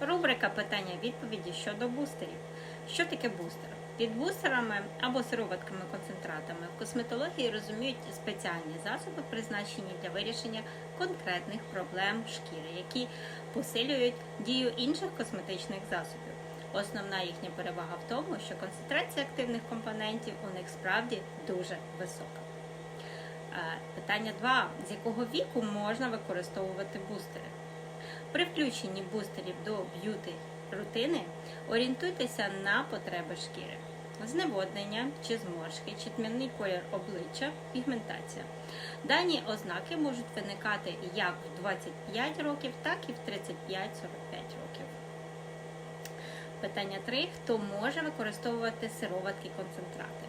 Рубрика питання-відповіді щодо бустерів. Що таке бустер? Під бустерами або сироватками-концентратами в косметології розуміють спеціальні засоби, призначені для вирішення конкретних проблем шкіри, які посилюють дію інших косметичних засобів. Основна їхня перевага в тому, що концентрація активних компонентів у них справді дуже висока. Е, Питання 2. З якого віку можна використовувати бустери? При включенні бустерів до б'юти рутини орієнтуйтеся на потреби шкіри. Зневоднення чи зморшки, чи тьмяний колір обличчя, пігментація. Дані ознаки можуть виникати як в 25 років, так і в 35-45 років. Питання 3. Хто може використовувати сироватки концентрати?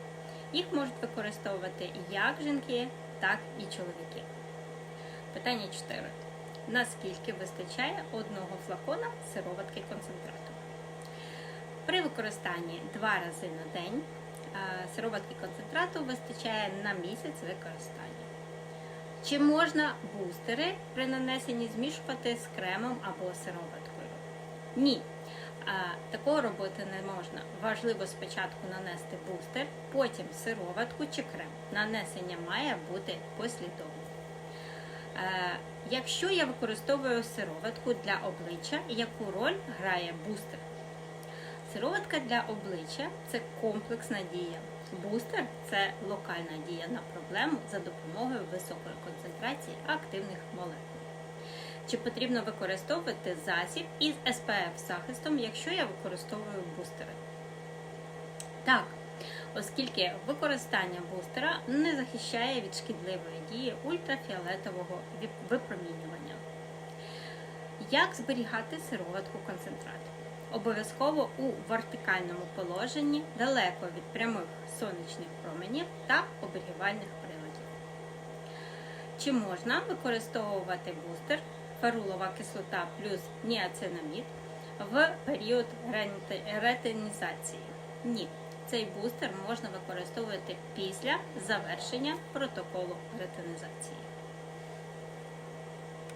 Їх можуть використовувати як жінки, так і чоловіки. Питання 4. Наскільки вистачає одного флакона сироватки концентрату? При використанні два рази на день е, сироватки концентрату вистачає на місяць використання. Чи можна бустери при нанесенні змішувати з кремом або сироваткою? Ні. Такого робити не можна. Важливо спочатку нанести бустер, потім сироватку чи крем. Нанесення має бути послідовним. Е, Якщо я використовую сироватку для обличчя, яку роль грає бустер? Сироватка для обличчя це комплексна дія. Бустер це локальна дія на проблему за допомогою високої концентрації активних молекул. Чи потрібно використовувати засіб із SPF захистом, якщо я використовую бустери? Так, оскільки використання бустера не захищає від шкідливої дії ультрафіолетового випромінювання. Як зберігати сироватку концентрат? Обов'язково у вертикальному положенні далеко від прямих сонячних променів та оберігальних приладів. Чи можна використовувати бустер ферулова кислота плюс ніацинамід в період ретинізації? Ні. Цей бустер можна використовувати після завершення протоколу ретинізації.